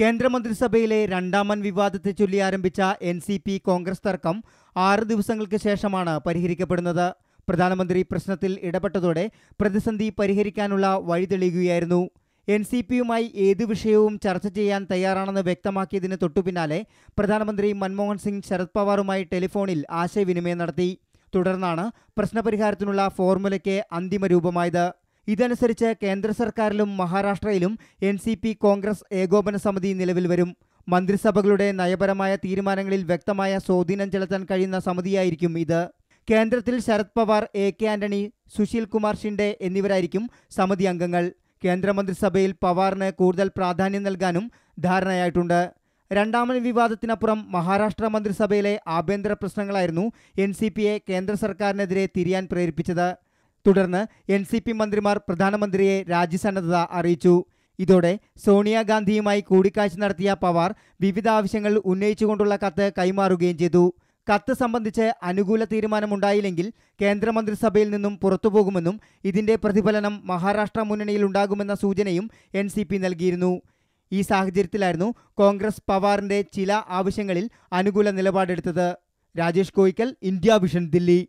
കേന്ദ്രമന്ത്രിസഭയിലെ രണ്ടാമൻ വിവാദത്തെ ചൊല്ലി ആരംഭിച്ച എൻ സി പി കോൺഗ്രസ് തർക്കം ആറ് ദിവസങ്ങൾക്ക് ശേഷമാണ് പരിഹരിക്കപ്പെടുന്നത്. പ്രധാനമന്ത്രി പ്രശ്നത്തിൽ ഇടപെട്ടതോടെ പ്രതിസന്ധി പരിഹരിക്കാനുള്ള വഴി തെളിയുകയായിരുന്നു. എൻ സി പിയുമായി ഏതു വിഷയവും ചർച്ച ചെയ്യാൻ തയ്യാറാണെന്ന് വ്യക്തമാക്കിയതിന് തൊട്ടുപിന്നാലെ പ്രധാനമന്ത്രി മൻമോഹൻ സിംഗ് ശരത് പവാറുമായി ടെലിഫോണിൽ ആശയവിനിമയം നടത്തി. തുടർന്നാണ് പ്രശ്നപരിഹാരത്തിനുള്ള ഫോർമുലയ്ക്ക് അന്തിമ രൂപമായത് ഇതനുസരിച്ച് കേന്ദ്ര സർക്കാരിലും മഹാരാഷ്ട്രയിലും എൻ സി പി കോൺഗ്രസ് ഏകോപന സമിതി നിലവിൽ വരും. മന്ത്രിസഭകളുടെ നയപരമായ തീരുമാനങ്ങളിൽ വ്യക്തമായ സ്വാധീനം ചെലുത്താൻ കഴിയുന്ന സമിതിയായിരിക്കും ഇത്. കേന്ദ്രത്തിൽ ശരത് പവാർ എ കെ ആന്റണി സുശീൽ കുമാർ ഷിൻഡെ എന്നിവരായിരിക്കും സമിതി അംഗങ്ങൾ. കേന്ദ്രമന്ത്രിസഭയിൽ പവാറിന് കൂടുതൽ പ്രാധാന്യം നൽകാനും ധാരണയായിട്ടുണ്ട്. രണ്ടാമൻ വിവാദത്തിനപ്പുറം മഹാരാഷ്ട്ര മന്ത്രിസഭയിലെ ആഭ്യന്തര പ്രശ്നങ്ങളായിരുന്നു എൻ സി പിയെ കേന്ദ്ര സർക്കാരിനെതിരെ തിരിയാൻ പ്രേരിപ്പിച്ചത്. തുടർന്ന് എൻ സി പി മന്ത്രിമാർ പ്രധാനമന്ത്രിയെ രാജ്യസന്നദ്ധത അറിയിച്ചു. ഇതോടെ സോണിയാഗാന്ധിയുമായി കൂടിക്കാഴ്ച നടത്തിയ പവാർ വിവിധ ആവശ്യങ്ങൾ ഉന്നയിച്ചുകൊണ്ടുള്ള കത്ത് കൈമാറുകയും ചെയ്തു. കത്ത് സംബന്ധിച്ച് അനുകൂല തീരുമാനമുണ്ടായില്ലെങ്കിൽ കേന്ദ്രമന്ത്രിസഭയിൽ നിന്നും പുറത്തുപോകുമെന്നും ഇതിന്റെ പ്രതിഫലനം മഹാരാഷ്ട്ര മുന്നണിയിൽ ഉണ്ടാകുമെന്ന സൂചനയും എൻ സി പി നൽകിയിരുന്നു. ഈ സാഹചര്യത്തിലായിരുന്നു കോൺഗ്രസ് പവാറിന്റെ ചില ആവശ്യങ്ങളിൽ അനുകൂല നിലപാടെടുത്തത്. Rajesh Koyikkal India Vision Delhi.